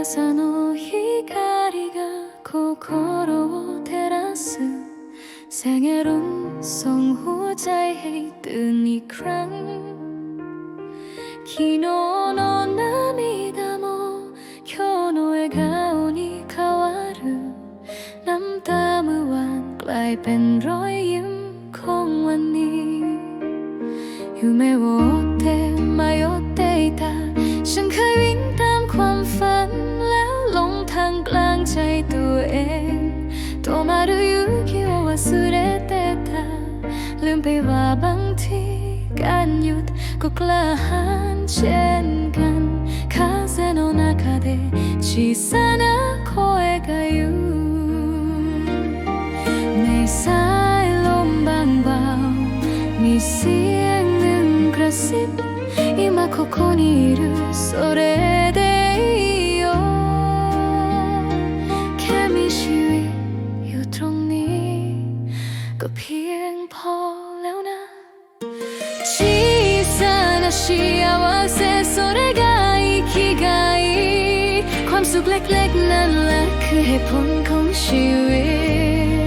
朝の光が心を照らす새로운 성호자의 헤이든 이크랑 기노노 나미다모 켜노의 가오니 가와르 남다무완 글라이벤 로이임 공원니 유메오테 마요테이다 샹카이 윙다 ใจตัวเอง止まる勇気を忘れてたลืมไปว่าบางทีการหยุดก็กล้าหาญเช่นกัน風の中で小さな声が言うในสายลมบางเบามีเสียงหนึ่งกระซิบ今ここにいるそれで ก็เพียงพอแล้วนะ小さな幸せそれが生きがいความสุขเล็กๆนั่นแหละคือเหตุผลของชีวิ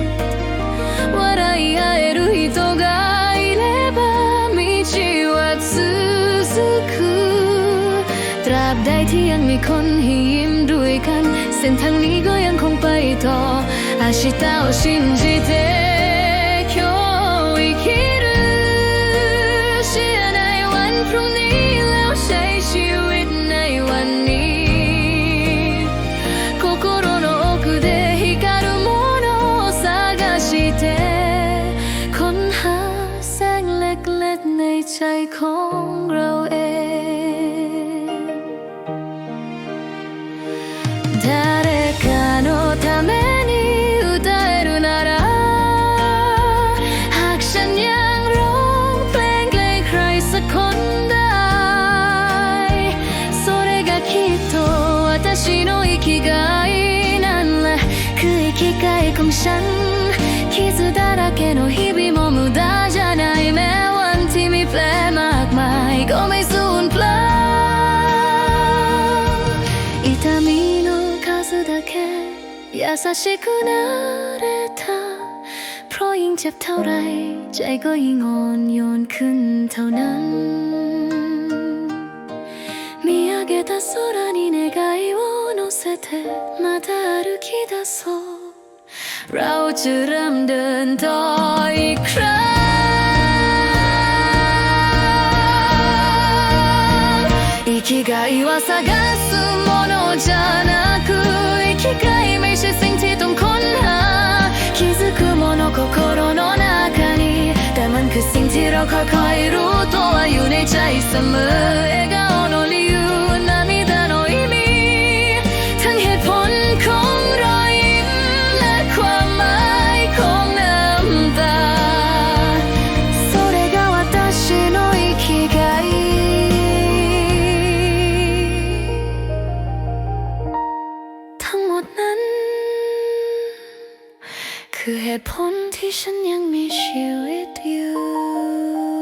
ต笑い合える人がいれば道は続くตราบใดที่ยังมีคนให้ยิ้มด้วยกัน เส้นทางนี้ก็ยังคงไปต่อ明日を信じて ของฉัน傷だらけの日々も無駄じゃないแม้วันที่มีแผลมากมายก็ไม่สูญเปล่า痛みの数だけ優しくなれたเพราะยิ่งเจ็บเท่าไร ใจก็ยิ่งอ่อนโยนขึ้นเท่านั้น見上げた空に願いを乗せてまた歩き出そう เราจะเริ่มเดินต่ออีกครั้ง生きがいは探すものじゃなく生きがいไม่ใช่สิ่งที่ต้องค้นหา気づくもの心の中にแต่มันคือสิ่งที่เราค่อยๆรู้ตัวอยู่ในใจเสมอ คือเหตุผลที่ฉันยังมีชีวิตอยู่